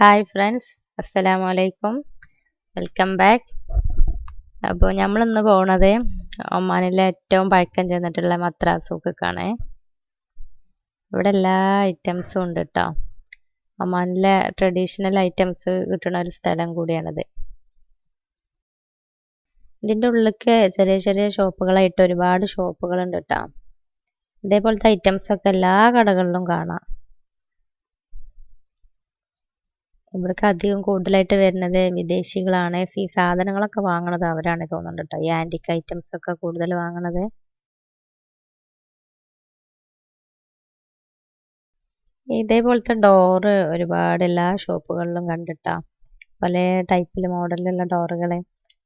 Hi friends അസ്സലാമു അലൈക്കും welcome back അപ്പോൾ നമ്മളിന്ന് പോണത് ഒമാനിലെ ഏറ്റവും പഴക്കം ചെന്നിട്ടുള്ള മദ്രാസുക്കാണ് സൂക്കാണ് ഇവിടെ എല്ലാ ഐറ്റംസും ഉണ്ട് കേട്ടോ ഒമാനിലെ ട്രഡീഷണൽ ഐറ്റംസ് കിട്ടുന്ന ഒരു സ്ഥലം കൂടിയാണിത്. ഇതിന്റെ ഉള്ളിലേക്ക് ചെറിയ ചെറിയ ഷോപ്പുകളായിട്ട് ഒരുപാട് ഷോപ്പുകളുണ്ട് കേട്ടോ ഇതേപോലത്തെ ഐറ്റംസൊക്കെ എല്ലാ കടകളിലും കാണാം. ഇവിടേക്ക് അധികം കൂടുതലായിട്ട് വരുന്നത് വിദേശികളാണ്. ഈ സാധനങ്ങളൊക്കെ വാങ്ങണത് അവരാണ് തോന്നുന്നുണ്ട് കേട്ടോ ഈ ആന്റിക് ഐറ്റംസ് ഒക്കെ കൂടുതൽ വാങ്ങണത്. ഇതേപോലത്തെ ഡോറ് ഒരുപാട് എല്ലാ ഷോപ്പുകളിലും കണ്ടിട്ടാ. പല ടൈപ്പിൽ മോഡലിലുള്ള ഡോറുകൾ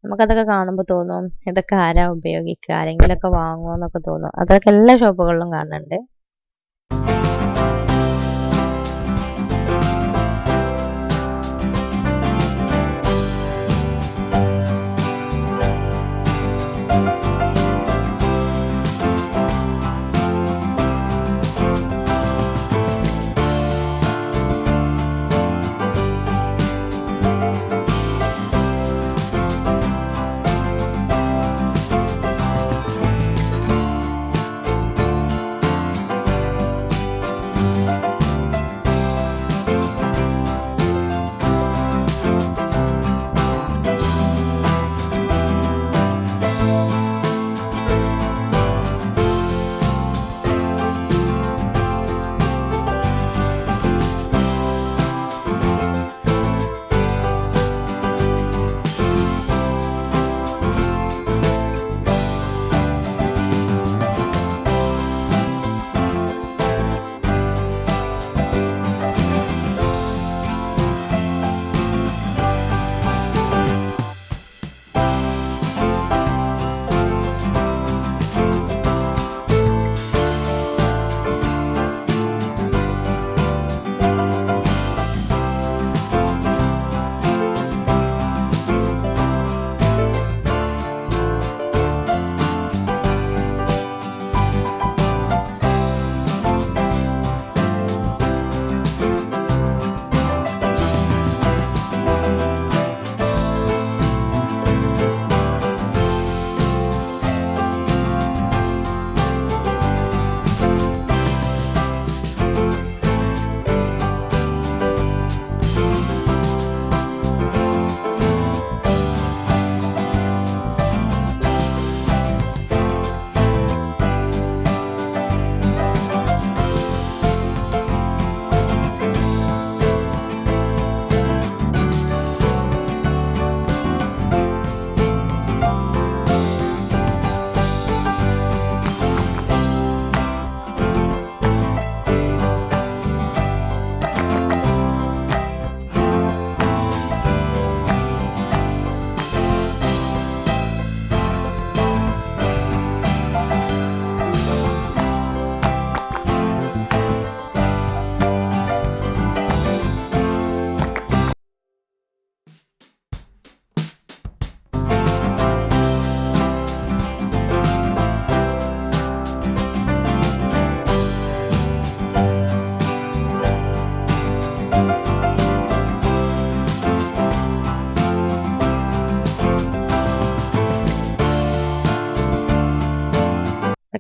നമുക്കതൊക്കെ കാണുമ്പോൾ തോന്നും ഇതൊക്കെ ആരാ ഉപയോഗിക്കുക? ആരെങ്കിലുമൊക്കെ വാങ്ങുമോ എന്നൊക്കെ തോന്നും. അതൊക്കെ എല്ലാ ഷോപ്പുകളിലും കാണുന്നുണ്ട്.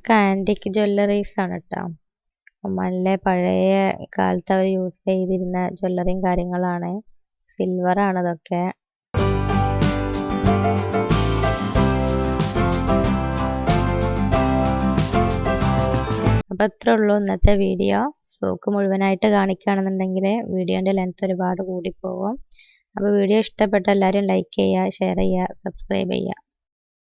ഇതൊക്കെ ആന്റിക് ജ്വല്ലറീസ് ആണ് കേട്ടോ നല്ല പഴയ കാലത്ത് അവർ യൂസ് ചെയ്തിരുന്ന ജ്വല്ലറിയും കാര്യങ്ങളാണ്. സിൽവർ ആണ് ഇതൊക്കെ. അപ്പോൾ ഇത്ര ഉള്ളൂ ഇന്നത്തെ വീഡിയോ സോക്ക് മുഴുവനായിട്ട് കാണിക്കുകയാണെന്നുണ്ടെങ്കിൽ വീഡിയോന്റെ ലെങ്ത് ഒരുപാട് കൂടി കൂടിപ്പോകും അപ്പോൾ വീഡിയോ ഇഷ്ടപ്പെട്ട എല്ലാവരും ലൈക്ക് ചെയ്യുക ഷെയർ ചെയ്യുക സബ്സ്ക്രൈബ് ചെയ്യുക.